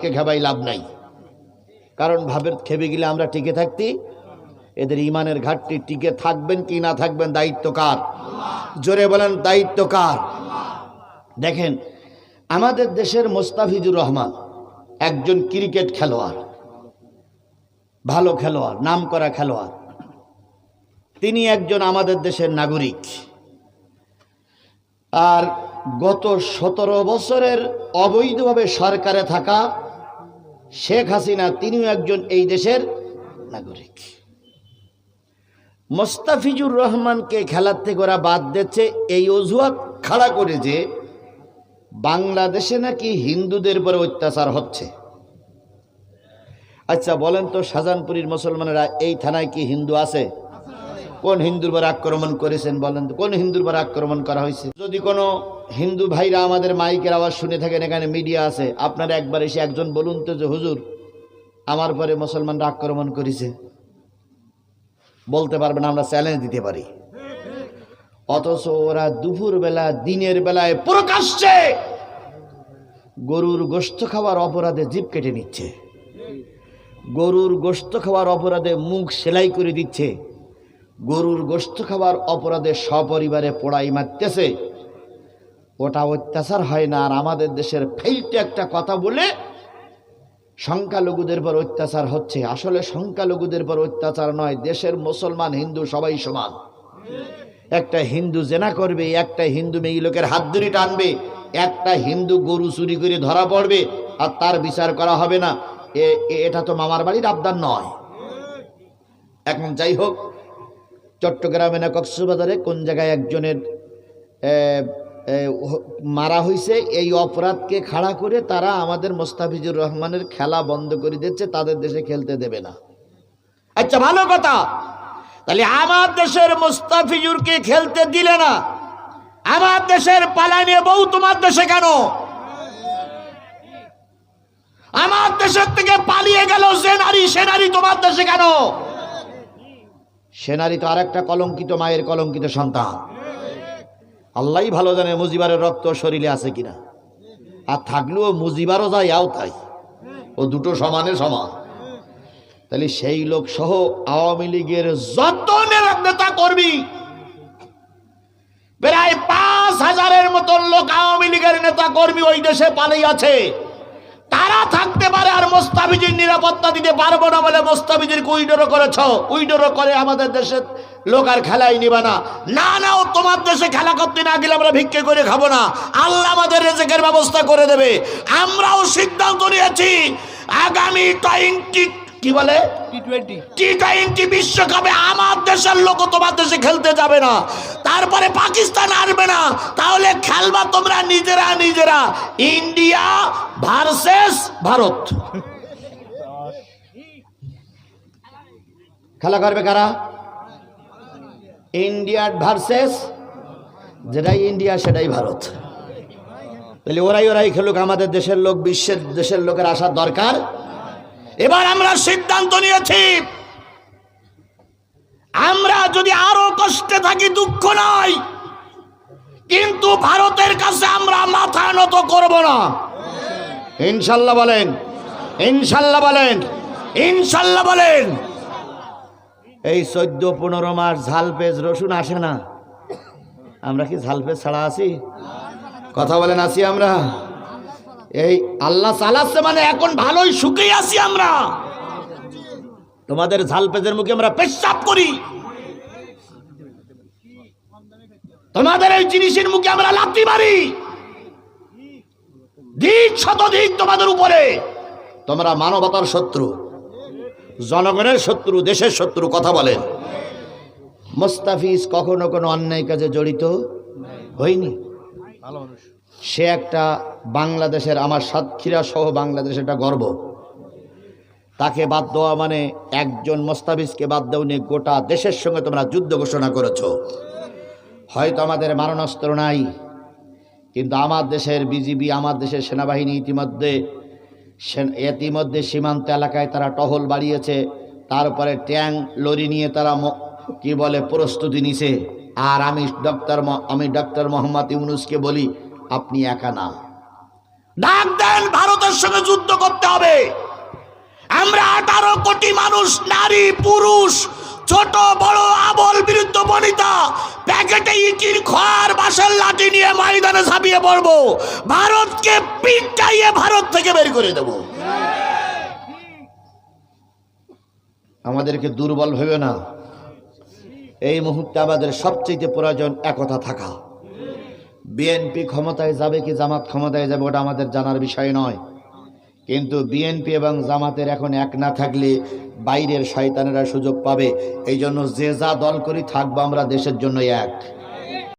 কে খেবাই লাভ নাই। কারণ ভাবের খেবে গেলে আমরা টিকে থাকতি। এদের ইমানের ঘাটতি টিকে থাকবেন কি না থাকবেন, দায়িত্ব কার? জোরে বলেন, দায়িত্ব কার? দেখেন, আমাদের দেশের মোস্তাফিজুর রহমান একজন ক্রিকেট খেলোয়াড়, ভালো খেলোয়াড় নাম করা খেলোয়াড়। তিনি একজন আমাদের দেশের নাগরিক। আর গত সতেরো বছরের অবৈধভাবে সরকারে থাকা শেখ হাসিনা, তিনিও একজন এই দেশের নাগরিক। মোস্তাফিজুর রহমানকে খেলার থেকে ওরা বাদ দিচ্ছে। এই অজুহাত খাড়া করে যে বাংলাদেশে নাকি হিন্দুদের উপরে অত্যাচার হচ্ছে। আচ্ছা বলেন তো শাহজাহানপুরীর মুসলমানেরা এই থানায় কি হিন্দু আছে? কোন হিন্দুর উপর আক্রমণ করেছেন বলেন কোন হিন্দুর উপর আক্রমণ করা হয়েছে? যদি কোনো হিন্দু ভাইরা আমাদের মাইকের আওয়াজ শুনে থাকেন, এখানে মিডিয়া আছে, আপনারা একবার এসে একজন বলুন তো যে, হুজুর, আমার পরে মুসলমানরা আক্রমণ করেছে। বলতে পারবেন, আমরা চ্যালেঞ্জ দিতে পারি। অথচ ওরা দুপুর বেলা দিনের বেলায় প্রকাশ্যে গরুর গোস্ত খাওয়ার অপরাধে জীব কেটে নিচ্ছে। গরুর গোস্ত খাওয়ার অপরাধে মুখ সেলাই করে দিচ্ছে। গরুর গোস্ত খাবার অপরাধে সপরিবারে পোড়াই মারতেছে। ওটা অত্যাচার হয় না, আর আমাদের দেশের ফেইলটে একটা কথা বলে সংখ্যালঘুদের পর অত্যাচার হচ্ছে। আসলে সংখ্যালঘুদের পর অত্যাচার নয়, দেশের মুসলমান, হিন্দু সবাই সমান। একটা হিন্দু জেনা করবে, একটা হিন্দু মেয়ে লোকের হাত ধরে টানবে, একটা হিন্দু গরু চুরি করে ধরা পড়বে, আর তার বিচার করা হবে না। এটা তো মামার বাড়ির আবদার নয়। এখন যাই হোক চট্টগ্রামে না কক্সবাজারে, কোন জায়গায় একজনের মারা হয়েছে এই অপরাধকে খাড়া করে তারা আমাদের মোস্তাফিজুর রহমানের খেলা বন্ধ করে দিচ্ছে, তাদের দেশে খেলতে দেবে না। আচ্ছা ভালো কথা। তাহলে আমার দেশের মোস্তাফিজুরকে খেলতে দিলে না। আমার দেশের পালানিয়ে বউ তোমার দেশে কেন? আমার দেশের থেকে পালিয়ে গেল সে নারী সে নারী তোমার দেশে কেন? সেনারি তো আর একটা কলঙ্কিত মায়ের কলঙ্কিত সন্তান। আল্লাহই ভালো জানে মুজিবারের রক্ত শরীরে আছে কিনা। আর থাকলেও মুজিবারও যায়, আও তাই। ও দুটো সমানে সমান। তাহলে সেই লোক সহ আওয়ামী লীগের যত নেতা কর্মী প্রায় পাঁচ হাজারের মতন লোক আওয়ামী লীগের নেতা কর্মী ওই দেশে পালিয়ে আছে। থাকতে পারে আর মোস্তাফিজির নিরাপত্তা দিতে পারব না বলে মোস্তাফিজির উইডোরও করেছ? উইডোরও করে আমাদের দেশের লোক আর খেলাই নিবে না। না না, ও তোমার দেশে খেলা করতে না গেলে আমরা ভিক্ষে করে খাব না। আল্লাহ আমাদের রেজেকের ব্যবস্থা করে দেবে। আমরাও সিদ্ধান্ত নিয়েছি, আগামী টোয়েন্টি কি বলে? টি টোয়েন্টি বিশ্বকাপে আমার দেশের লোক তোমার দেশে খেলতে যাবে না। তারপরে পাকিস্তান আসবে না। তাহলে খেলবা তোমরা নিজেরা নিজেরা। India versus Bharat. খেলা করবে কারা? ইন্ডিয়া ভার্সেস যেটাই ইন্ডিয়া সেটাই ভারত। তাহলে ওরাই ওরাই খেলুক। আমাদের দেশের লোক বিশ্বের দেশের লোকের আসার দরকার। এবার আমরা সিদ্ধান্ত নিয়েছি। আমরা যদি আরও কষ্টে থাকি, দুঃখ নাই। কিন্তু ভারতের কাছে আমরা মাথা নত করব না। ইনশাল্লাহ বলেন ইনশাল্লাহ বলেন ইনশাল্লাহ বলেন। এই চোদ্দ, পনেরো মাস ঝাল পেঁয়াজ রসুন আসে না। আমরা কি ঝাল পেঁয়াজ ছাড়া আছি? কথা বলেন, আছি আমরা? এই আল্লাহ চালাচ্ছে মানে এখন ভালোই সুখেই আছি আমরা। তোমাদের ঝাল পেজের মুখে আমরা পেশাব করি। তোমাদের এই জিনিসের মুখে আমরা লাথি মারি। দিক শতধিক তোমাদের উপরে। তোমরা মানবতার শত্রু, জনগণের শত্রু, দেশের শত্রু, কথা বলেন। মোস্তাফিজ কখনো কোনো অন্যায় কাজে জড়িত? হয়নি? সে একটা বাংলাদেশের, আমার সাতক্ষীরা সহ বাংলাদেশের একটা গর্ব। তাকে বাদ দেওয়া মানে একজন মোস্তাফিজকে বাদ দেওয়া নিয়ে গোটা দেশের সঙ্গে তোমরা যুদ্ধ ঘোষণা করেছ। হয়তো আমাদের মারণাস্ত্র নাই, কিন্তু আমার দেশের বিজিবি, আমার দেশের সেনাবাহিনী ইতিমধ্যে ইতিমধ্যে সীমান্ত এলাকায় তারা টহল বাড়িয়েছে তারপরে ট্যাং, লরি নিয়ে তারা কি বলে, প্রস্তুতি নিছে। আর আমি ডক্টর আমি ডক্টর মোহাম্মদ ইউনুসকে বলি আপনি একা না। ডাক দেন ভারতের সঙ্গে যুদ্ধ করতে হবে। আমরা আঠারো কোটি মানুষ নারী পুরুষ ছোট বড় আবল বিরুদ্ধ বনিতা প্যাকেটে ইটির খড় বাঁশের লাঠি নিয়ে ময়দানে ঝাঁপিয়ে পড়ব। ভারতকে পিটাইয়ে ভারত থেকে বের করে দেব। আমাদেরকে দুর্বল ভেবে না। এই মুহূর্তে আমাদের সবচেয়ে প্রয়োজন একতা থাকা। বিএনপি ক্ষমতায় যাবে কি জামাত ক্ষমতায় যাবে, ওটা আমাদের জানার বিষয় নয়। কিন্তু বিএনপি এবং জামাতের এখন এক না থাকলে বাইরের শয়তানেরা সুযোগ পাবে। এই জন্য যে যা দল করি থাকব আমরা দেশের জন্য এক।